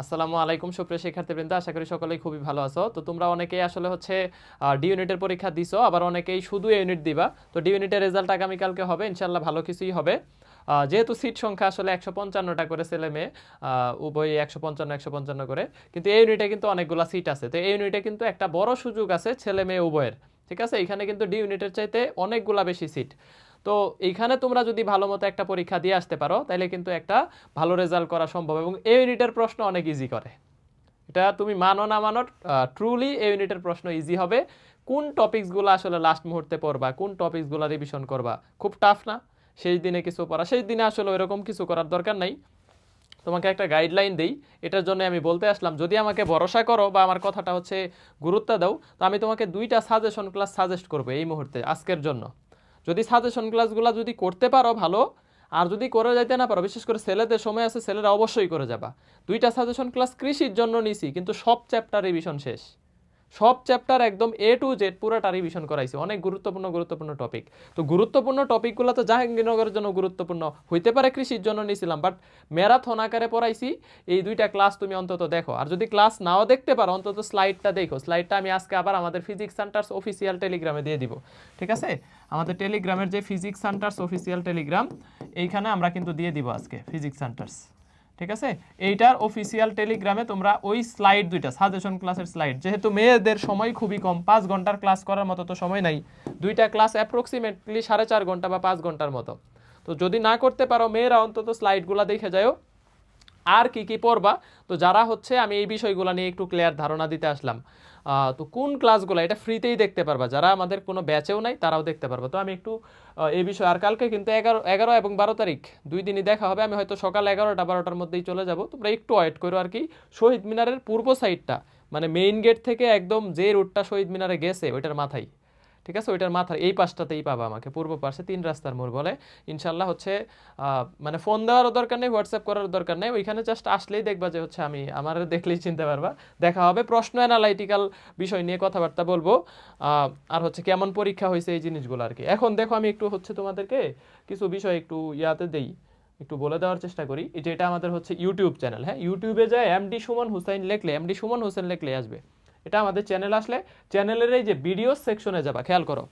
আসসালামু আলাইকুম সুপ্রিয় শিক্ষার্থীবৃন্দ আশা করি সকলেই খুবই ভালো আছো। তো তোমরা অনেকেই আসলে হচ্ছে ডি ইউনিটের পরীক্ষা দিছো আবার অনেকেই শুধু ইউনিট দিবা। তো ডি ইউনিটের রেজাল্ট আগামীকালকে হবে ইনশাল্লাহ ভালো কিছুই হবে। যেহেতু সিট সংখ্যা আসলে একশো পঞ্চান্নটা করে ছেলে মেয়ে আহ, উভয়ই একশো পঞ্চান্ন একশো পঞ্চান্ন করে কিন্তু এই ইউনিটে কিন্তু অনেকগুলো সিট আছে। তো এই ইউনিটে কিন্তু একটা বড় সুযোগ আছে ছেলে মেয়ে উভয়ের ঠিক আছে? এখানে কিন্তু ডি ইউনিটের চাইতে অনেকগুলা বেশি সিট তো এইখানে তোমরা যদি ভালো মতো একটা পরীক্ষা দিয়ে আসতে পারো তাহলে কিন্তু একটা ভালো রেজাল্ট করা সম্ভব এবং এই ইউনিটের প্রশ্ন অনেক ইজি করে। এটা তুমি মানো না মানো ট্রুলি এই ইউনিটের প্রশ্ন ইজি হবে। কোন টপিকসগুলো আসলে লাস্ট মুহূর্তে পড়বা, কোন টপিকসগুলো রিভিশন করবা, খুব টাফ না? সেই দিনে কিছু পড়া সেই দিনে আসলে ওইরকম কিছু করার দরকার নাই। তোমাকে একটা গাইডলাইন দেই, এটার জন্য আমি বলতে আসলাম, যদি আমাকে ভরসা করো বা আমার কথাটা হচ্ছে গুরুত্ব দাও, তো আমি তোমাকে দুইটা সাজেশন ক্লাস সাজেস্ট করব এই মুহূর্তে, আজকের জন্য। যদি সাজেশন ক্লাসগুলো যদি করতে পারো ভালো, আর যদি করে যাইতে না পারো, বিশেষ করে ছেলেদের সময় আছে, ছেলেরা অবশ্যই করে যাবা। দুইটা সাজেশন ক্লাস কৃষির জন্য নিছি, কিন্তু সব চ্যাপ্টার রিভিশন শেষ। সব চ্যাপ্টার একদম এ টু জেড পুরোটা রিভিশন করাইছি। অনেক গুরুত্বপূর্ণ গুরুত্বপূর্ণ টপিক তো গুরুত্বপূর্ণ টপিকগুলো তো জাহাঙ্গীরনগরের জন্য গুরুত্বপূর্ণ। হইতে পারে কৃষির জন্য নিয়েছিলাম বাট ম্যারাথন আকারে পড়াইছি। এই দুইটা ক্লাস তুমি অন্তত দেখো। আর যদি ক্লাস নাও দেখতে পারো, অন্তত স্লাইডটা দেখো। স্লাইডটা আমি আজকে আবার আমাদের ফিজিক্স সেন্টার্স অফিসিয়াল টেলিগ্রামে দিয়ে দিব। ঠিক আছে? আমাদের টেলিগ্রামের যে ফিজিক্স সেন্টার্স অফিসিয়াল টেলিগ্রাম এইখানে আমরা কিন্তু দিয়ে দিব আজকে ফিজিক্স সেন্টার্স ঠিক আছে? এইটার অফিসিয়াল টেলিগ্রামে তোমরা ওই স্লাইড দুইটা সাজেশন ক্লাসের স্লাইড যেহেতু মেয়েদের সময় খুবই কম, পাঁচ ঘণ্টার ক্লাস করার মতো তো সময় নাই, দুইটা ক্লাস অ্যাপ্রক্সিমেটলি সাড়ে চার ঘণ্টা বা পাঁচ ঘণ্টার মতো। তো যদি না করতে পারো, মেয়েরা অন্তত স্লাইডগুলো দেখে যাও আর কি কি পড়বা? তো যারা হচ্ছে, আমি এই বিষয়গুলো নিয়ে একটু ক্লিয়ার ধারণা দিতে আসলাম। তো কোন ক্লাসগুলো এটা ফ্রিতেই দেখতে পারবা। যারা আমাদের কোনো ব্যাচেও নাই, তারাও দেখতে পারবা। তো আমি একটু এই বিষয়ে, আর কালকে কিন্তু এগারো এগারো এবং বারো তারিখ, দুই দিনই দেখা হবে। আমি হয়তো সকাল এগারোটা, বারোটার মধ্যেই চলে যাব। তোমরা একটু ওয়েট করো আর কি। শহীদ মিনারের পূর্ব সাইডটা মানে মেইন গেট থেকে একদম যে রুটটা শহীদ মিনারে গেছে, ওইটার মাথায়। ঠিক আছে? ওইটার মাথার এই পাশটাতেই পাবা আমাকে। পূর্ব পাশে তিন রাস্তার মোড় বলে। ইনশাল্লাহ হচ্ছে মানে ফোন দেওয়ারও দরকার নেই, হোয়াটসঅ্যাপ করার দরকার নেই। ওইখানে জাস্ট আসলেই দেখবা যে হচ্ছে আমি, আমার দেখলেই চিনতে পারবা। দেখা হবে। প্রশ্ন অ্যানালাইটিক্যাল বিষয় নিয়ে কথাবার্তা বলব। আর হচ্ছে কেমন পরীক্ষা হয়েছে এই জিনিসগুলো আর কি এখন দেখো আমি একটু হচ্ছে তোমাদেরকে কিছু বিষয় একটু ইয়াতে দেই। একটু বলে দেওয়ার চেষ্টা করি। এই যে এটা আমাদের হচ্ছে ইউটিউব চ্যানেল হ্যাঁ? ইউটিউবে যায় এমডি সুমন হুসাইন লেখলে এমডি সুমন হোসেন লেখলে আসবে। এটা আমাদের চ্যানেল আসলে চ্যানেলের এই যে ভিডিও সেকশনে যাবা, খেয়াল করো।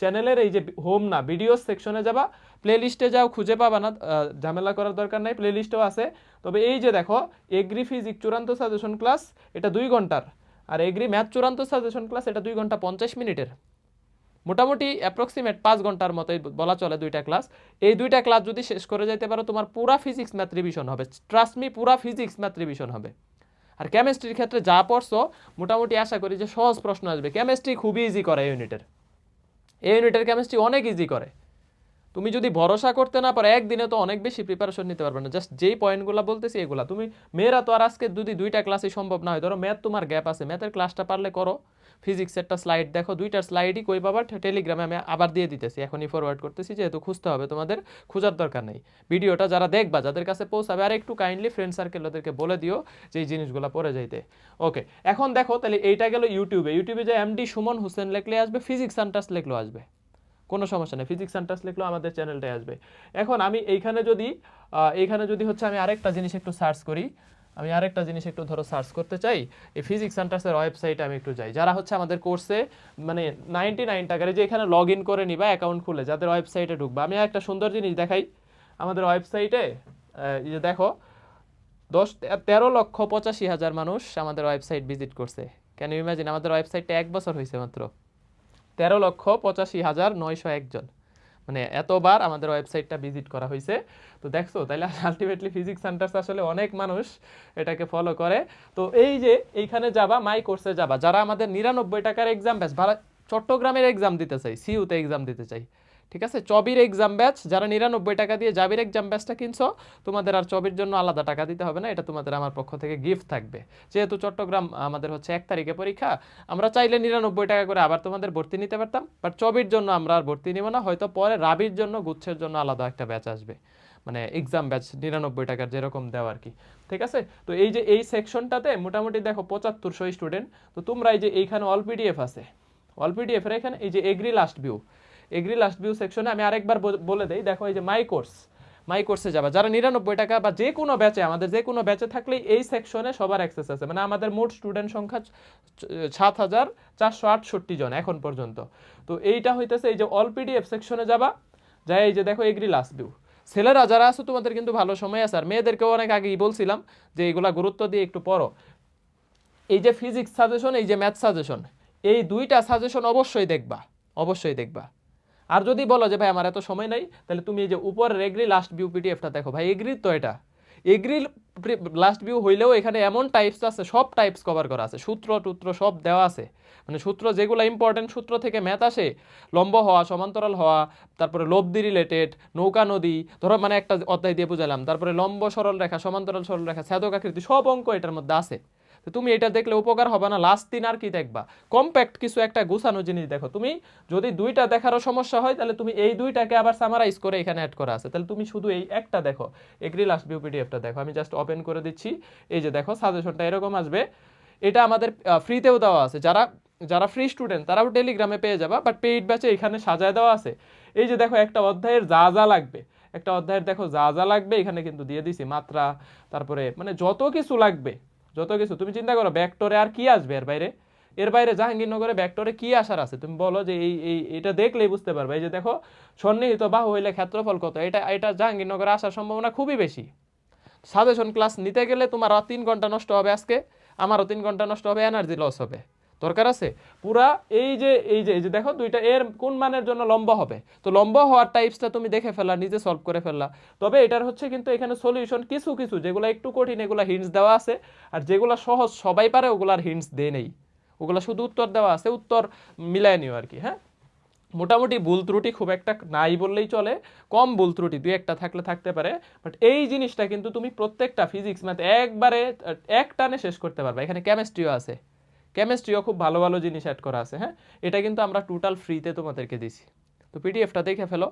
চ্যানেলের এই যে হোম না ভিডিও সেকশনে যাবা প্লে লিস্টে যাও, খুঁজে পাবা না ঝামেলা করার দরকার নাই প্লে লিস্টেও আছে। তবে এই যে দেখো এগ্রি ফিজিক চূড়ান্ত সাজেশন ক্লাস এটা দুই ঘণ্টার। আর এগ্রি ম্যাথ চূড়ান্ত সাজেশন ক্লাস এটা দুই ঘণ্টা পঞ্চাশ মিনিটের। মোটামুটি অ্যাপ্রক্সিমেট পাঁচ ঘণ্টার মতোই বলা চলে দুইটা ক্লাস এই দুইটা ক্লাস যদি শেষ করে যাইতে পারো, তোমার পুরা ফিজিক্স ম্যাথ রিভিশন হবে। ট্রাস্ট মি পুরা ফিজিক্স ম্যাথ রিভিশন হবে। আর কেমিস্ট্রির ক্ষেত্রে যা পড়ছো, মোটামুটি আশা করি যে সহজ প্রশ্ন আসবে। কেমিস্ট্রি খুবই ইজি করে এই ইউনিটের এই ইউনিটের কেমিস্ট্রি অনেক ইজি করে। তুমি যদি ভরসা করতে না পারো, একদিনে তো অনেক বেশি প্রিপারেশন নিতে পারবে না। জাস্ট যেই পয়েন্টগুলো বলতেছি, এগুলা। তুমি মেয়েরা তো আর আজকে যদি দুইটা ক্লাসই সম্ভব না হয়, ধরো ম্যাথ তোমার গ্যাপ আছে ম্যাথের ক্লাসটা পারলে করো। ফিজিক্স একটা স্লাইড দেখো দুইটার স্লাইডই কই পাবার টেলিগ্রামে আমি আবার দিয়ে দিতেছি। এখনই ফরওয়ার্ড করতেছি, যেহেতু খুঁজতে হবে, তোমাদের খোঁজার দরকার নেই। ভিডিওটা যারা দেখবা, যাদের কাছে পৌঁছাবে, আর একটু কাইন্ডলি ফ্রেন্ড সার্কেল ওদেরকে বলে দিও যে এই জিনিসগুলো পড়ে যাইতে। ওকে এখন দেখো, তাহলে এইটা গেল ইউটিউবে ইউটিউবে যে এমডি সুমন হোসেন লেখলে আসবে ফিজিক্স সান্টাস লেখলেও আসবে। কোনো সমস্যা নেই ফিজিক্স সেন্টার্স লিখলেও আমাদের চ্যানেলটাই আসবে। এখন আমি এইখানে যদি এইখানে যদি হচ্ছে আমি আরেকটা জিনিস একটু সার্চ করি আমি আরেকটা জিনিস একটু ধরো সার্চ করতে চাই। এই ফিজিক্স সেন্টার্সের ওয়েবসাইটে আমি একটু যাই। যারা হচ্ছে আমাদের কোর্সে মানে নাইনটি নাইন টাকার যে এখানে লগ ইন করে নিবা অ্যাকাউন্ট খুলে, যাদের ওয়েবসাইটে ঢুকবা। আমি একটা সুন্দর জিনিস দেখাই। আমাদের ওয়েবসাইটে এই যে দেখো, দশ, তেরো লক্ষ পঁচাশি হাজার মানুষ আমাদের ওয়েবসাইট ভিজিট করছে। কেন ইমাজিন আমাদের ওয়েবসাইটটা এক বছর হয়েছে মাত্র। তেরো লক্ষ পঁচাশি হাজার নয়শো একজন মানে এতবার আমাদের ওয়েবসাইটটা ভিজিট করা হয়েছে। তো দেখছ, তাইলে আলটিমেটলি ফিজিক্স সেন্টার্স আসলে অনেক মানুষ এটাকে ফলো করে। তো এই যে এইখানে যাবা মাই কোর্সে যাবা। যারা আমাদের নিরানব্বই টাকার এক্সাম ব্যাস চট্টগ্রামের এক্সাম দিতে চাই সিইউতে এক্সাম দিতে চাই। ঠিক আছে? চবির এক্সাম ব্যাচ যারা নিরানব্বই টাকা দিয়ে জাবির এক্সাম ব্যাচটা কিনছো, তোমাদের আর চবির জন্য আলাদা টাকা দিতে হবে না, এটা তোমাদের আমার পক্ষ থেকে গিফট থাকবে। যেহেতু চট্টগ্রাম আমাদের হচ্ছে এক তারিখে পরীক্ষা, আমরা চাইলে নিরানব্বই টাকা করে আবার তোমাদের ভর্তি নিতে পারতাম বাট চবির জন্য আমরা আর ভর্তি নিব না, হয়তো পরে রাবির জন্য গুচ্ছের জন্য আলাদা একটা ব্যাচ আসবে। মানে এক্সাম ব্যাচ নিরানব্বই টাকার যেরকম দেওয়া আর কি। ঠিক আছে? তো এই যে এই সেকশনটাতে মোটামুটি দেখো পঁচাত্তরশো স্টুডেন্ট তো তোমরা এই যে এইখানে অল পিডিএফ আছে অল পিডিএফ এর এখানে এই যে agri last view agri last view সেকশনে আমি আরেকবার বল- দেই, দেখো এই যে মাই কোর্স মাই কোর্সে যাবা। যারা নিরানব্বই টাকা বা যে কোনো ব্যাচে আমাদের যে কোনো ব্যাচে থাকলেই এই সেকশনে সবার অ্যাক্সেস আছে। মানে আমাদের মোট স্টুডেন্ট সংখ্যা সাত হাজার চারশো আটষট্টি জন এখন পর্যন্ত। তো এইটা হইতেছে এই যে অল পিডিএফ সেকশনে যাবা, যাই এই যে দেখো এগ্রি লাস্ট ভিউ ছেলেরা যারা আছো, তোমাদের কিন্তু ভালো সময় আছে। আর মেয়েদেরকেও অনেক আগেই বলছিলাম যে এগুলা গুরুত্ব দিয়ে একটু পড়ো। এই যে ফিজিক্স সাজেশন এই যে ম্যাথ সাজেশন এই দুইটা সাজেশন অবশ্যই দেখবা অবশ্যই দেখবা। আর যদি বলো যে, ভাই, আমার এত সময় নাই, তাহলে তুমি এই যে উপরের এগ্রি লাস্ট ভিউ পিডিএফটা দেখো। ভাই, এগ্রি তো এটা। এগ্রি লাস্ট ভিউ হইলেও এখানে এমন টাইপস আছে, সব টাইপস কভার করা আছে। সূত্র, টুত্র সব দেওয়া আছে। মানে সূত্র যেগুলো ইম্পর্টেন্ট সূত্র থেকে ম্যাথ আসে, লম্ব হওয়া, সমান্তরাল হওয়া, তারপরে লব্ধি রিলেটেড নৌকা, নদী, ধরো মানে একটা অধ্যায় দিয়ে বুঝালাম। তারপরে লম্ব সরল রেখা, সমান্তরাল সরল রেখা ছেদক আকৃতি, সব অঙ্ক এটার মধ্যে আছে। তুমি এটা দেখলে উপকার হবে না লাস্ট দিন আর কি দেখবা? কম্প্যাক্ট কিছু একটা গুছানো জিনিস দেখো। তুমি যদি দুইটা দেখারও সমস্যা হয়, তাহলে তুমি এই দুইটাকে আবার সামারাইজ করে এখানে অ্যাড করা আছে। তাহলে তুমি শুধু এই একটা দেখো। এগ্রি লাস্ট ভিউ পিডিএফটা দেখো। আমি জাস্ট ওপেন করে দিচ্ছি। এই যে দেখো সাজেশনটা এরকম আসবে। এটা আমাদের ফ্রিতেও দেওয়া আছে। যারা যারা ফ্রি স্টুডেন্ট তারাও টেলিগ্রামে পেয়ে যাবা বাট পেইড ব্যাচে এখানে সাজায় দেওয়া আছে। এই যে দেখো, একটা অধ্যায়ের যা যা লাগবে। একটা অধ্যায়ের দেখো যা যা লাগবে, এখানে কিন্তু দিয়ে দিছি মাত্রা, তারপরে মানে যত কিছু লাগবে যত কিছু, তুমি চিন্তা করো ব্যাকটরে আর কি আসবে এর বাইরে? এর বাইরে জাহাঙ্গীরনগরে ব্যাকটরে কি আসার আছে? তুমি বলো যে এই এই, এটা দেখলেই বুঝতে পারবে। এই যে দেখো, সন্নিহিত বাহু হইলে ক্ষেত্রফল কত? এটা এটা জাহাঙ্গীরনগরে আসার সম্ভাবনা খুবই বেশি। সাজেশন ক্লাস নিতে গেলে তোমার তিন ঘণ্টা নষ্ট হবে আজকে। আমারও তিন ঘণ্টা নষ্ট হবে এনার্জি লস হবে। দরকার আছে? পুরা এই যে এই যে এই যে দেখো দুইটা, এর কোন মানের জন্য লম্বা হবে? তো লম্বা হওয়ার টাইপসটা তুমি দেখে ফেলা নিজে সলভ করে ফেললা। তবে এটার হচ্ছে কিন্তু এখানে সলিউশন কিছু কিছু, যেগুলো একটু কঠিন, এগুলো হিন্টস দেওয়া আছে। আর যেগুলো সহজ, সবাই পারে, ওগুলার হিন্টস দেয় নেই। ওগুলো শুধু উত্তর দেওয়া আছে, উত্তর মিলায় নিও আর কি হ্যাঁ? মোটামুটি ভুল ত্রুটি খুব একটা নাই বললেই চলে, কম ভুল ত্রুটি দুই একটা থাকলে থাকতে পারে। বাট এই জিনিসটা কিন্তু তুমি প্রত্যেকটা ফিজিক্স ম্যাথ একবারে, এক টানে শেষ করতে পারবে। এখানে কেমিস্ট্রিও আছে। কেমিস্ট্রিও খুব ভালো ভালো জিনিস অ্যাড করা আছে হ্যাঁ? এটা কিন্তু আমরা টোটাল ফ্রিতে তোমাদেরকে দিছি। তো পিডিএফটা দেখে ফেলো।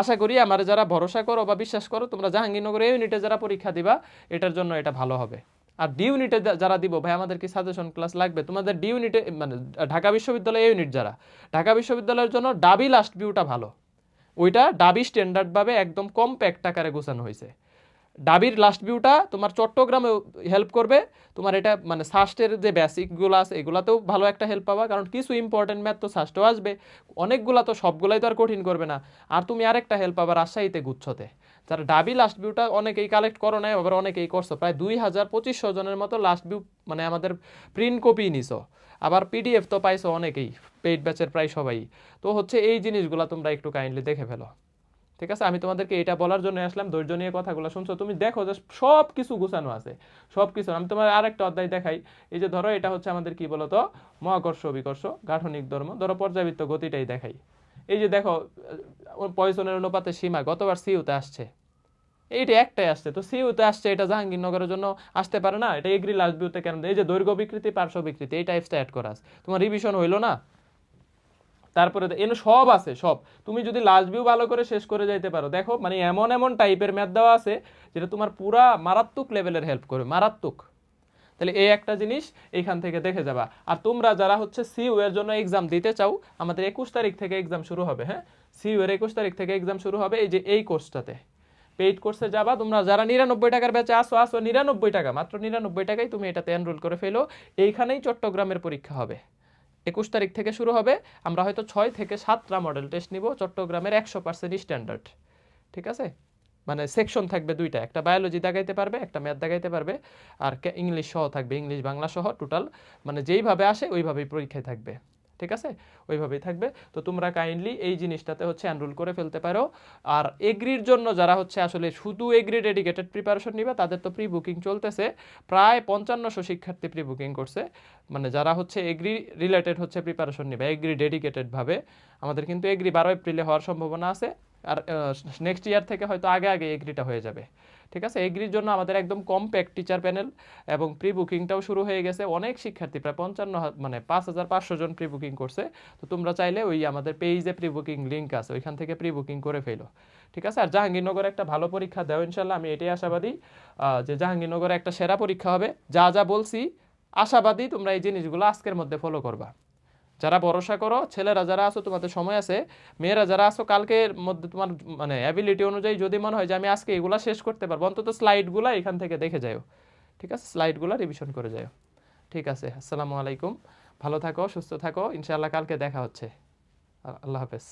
আশা করি আমার যারা ভরসা করো বা বিশ্বাস করো, তোমরা জাহাঙ্গীরনগর ইউনিটে যারা পরীক্ষা দিবা, এটার জন্য এটা ভালো হবে। আর ডি ইউনিটে যারা দিব, ভাই, আমাদের কি সাজেশন ক্লাস লাগবে? তোমাদের ডি ইউনিটে মানে ঢাকা বিশ্ববিদ্যালয় ইউনিট যারা, ঢাকা বিশ্ববিদ্যালয়ের জন্য ডাবি লাস্ট ভিউটা ভালো। ওইটা ডাবি স্ট্যান্ডার্ডভাবে একদম কম্প্যাক্ট আকারে গোছানো হয়েছে। ডাবির লাস্ট ভিউটা তোমার চট্টগ্রামে হেল্প করবে। তোমার এটা মানে সাস্টের যে বেসিকগুলো আছে, এগুলাতেও ভালো একটা হেল্প পাবা। কারণ কিছু ইম্পর্টেন্ট ম্যাথ তো সাস্টেও আসবে। অনেকগুলা তো সবগুলাই তো আর কঠিন করবে না। আর তুমি আরেকটা হেল্প পাবা রাজশাহীতে গুচ্ছতে। যারা ডাবি লাস্ট ভিউটা অনেকেই কালেক্ট করো নাই, আবার অনেকেই করছ। প্রায় দুই হাজার পঁচিশশো জনের মতো লাস্ট ভিউ মানে আমাদের প্রিন্ট কপি নিছো। আবার পিডিএফ তো পাইছো অনেকেই পেইড ব্যাচের প্রায় সবাই। তো হচ্ছে এই জিনিসগুলো তোমরা একটু কাইন্ডলি দেখে ফেলো। ঠিক আছে? আমি তোমাদেরকে এটা বলার জন্য আসলাম, ধৈর্য নিয়ে কথাগুলো শুনছো। তুমি দেখো যে সব কিছু গুছানো আছে সব কিছু আমি তোমার আরেকটা অধ্যায় দেখাই। এই যে ধরো, এটা হচ্ছে আমাদের কি বলতো? মহাকর্ষ, বিকর্ষ, গাঠনিক ধর্ম। ধরো পর্যাবৃত্ত গতিটাই দেখাই। এই যে দেখো পয়সনের অনুপাতে সীমা গতবার সিউতে আসছে। এইটা একটাই আসছে। তো সিউতে আসছে এটা জাহাঙ্গীরনগরের জন্য আসতে পারে না? এটা এগ্রি লাস্ট ভিউতে কেন? এই যে দৈর্ঘ্য বিকৃতি, পার্শ্ব বিকৃতি, এই টাইপসটা অ্যাড করা আছে। তোমার রিভিশন হইল না? তারপরে এনে সব আছে, সব। তুমি যদি লাস্ট ভিউ ভালো করে শেষ করে যাইতে পারো। দেখো মানে এমন এমন টাইপের ম্যাথ দেওয়া আছে যেটা তোমার পুরা মারাত্মক লেভেলের হেল্প করবে, মারাত্মক। তাহলে এই একটা জিনিস এইখান থেকে দেখে যাবা। আর তোমরা যারা হচ্ছে সিইউ এর জন্য এক্সাম দিতে চাও, আমাদের একুশ তারিখ থেকে এক্সাম শুরু হবে হ্যাঁ? সিইউ এর একুশ তারিখ থেকে এক্সাম শুরু হবে এই যে এই কোর্সটাতে পেইড কোর্সে যাবা, তোমরা যারা নিরানব্বই টাকার ব্যাচে আসো আসো নিরানব্বই টাকা, মাত্র নিরানব্বই টাকায় তুমি এটাতে এনরোল করে ফেলো। এইখানেই চট্টগ্রামের পরীক্ষা হবে। একুশ তারিখ থেকে শুরু হবে। আমরা হয়তো ছয় থেকে সাতটা মডেল টেস্ট নিব, চট্টগ্রামের একশো পার্সেন্ট স্ট্যান্ডার্ড ঠিক আছে? মানে সেকশন থাকবে দুইটা, একটা বায়োলজি দেখাইতে পারবে, একটা ম্যাথ দেখাইতে পারবে, আর ইংলিশ সহ থাকবে ইংলিশ বাংলা সহ টোটাল মানে যেইভাবে আসে ওইভাবেই পরীক্ষায় থাকবে। ঠিক আছে? ওইভাবেই থাকবে। তো তোমরা কাইন্ডলি এই জিনিসটাতে হচ্ছে এনরোল করে ফেলতে পারো। আর এগ্রির জন্য যারা হচ্ছে আসলে শুধু এগ্রি ডেডিকেটেড প্রিপারেশন নিবে, তাদের তো প্রি বুকিং চলতেছে। প্রায় পঞ্চান্নশো শিক্ষার্থী প্রি বুকিং করছে। মানে যারা হচ্ছে এগ্রি রিলেটেড হচ্ছে প্রিপারেশন নিবে এগ্রি ডেডিকেটেডভাবে আমাদের কিন্তু এগ্রি বারো এপ্রিলে হওয়ার সম্ভাবনা আছে। আর নেক্সট ইয়ার থেকে হয়তো আগে আগে এগ্রিটা হয়ে যাবে। ঠিক আছে? এগ্রির জন্য আমাদের একদম কমপ্যাক্ট টিচার প্যানেল এবং প্রি বুকিংটাও শুরু হয়ে গেছে। অনেক শিক্ষার্থী, প্রায় পঞ্চান্ন মানে পাঁচ হাজার পাঁচশো জন প্রি বুকিং করছে। তো তোমরা চাইলে ওই আমাদের পেজে প্রি বুকিং লিঙ্ক আছে, ওইখান থেকে প্রি বুকিং করে ফেলো। ঠিক আছে? আর জাহাঙ্গীরনগরে একটা ভালো পরীক্ষা দেও ইনশাল্লাহ আমি এটাই আশাবাদী। যে জাহাঙ্গীরনগরে একটা সেরা পরীক্ষা হবে। যা যা বলছি, আশাবাদী তোমরা এই জিনিসগুলো আজকের মধ্যে ফলো করবা। যারা ভরসা করো, ছেলেরা যারা আসো তোমাদের সময় আছে। মেয়েরা যারা আসো কালকের মধ্যে তোমার মানে অ্যাবিলিটি অনুযায়ী যদি মনে হয় যে আমি আজকে এগুলো শেষ করতে পারব, অন্তত স্লাইডগুলো এখান থেকে দেখে যাও ঠিক আছে? স্লাইডগুলো রিভিশন করে যাও ঠিক আছে, আসসালামু আলাইকুম। ভালো থাকো, সুস্থ থাকো। ইনশাআল্লাহ কালকে দেখা হচ্ছে। আল্লাহ হাফেজ।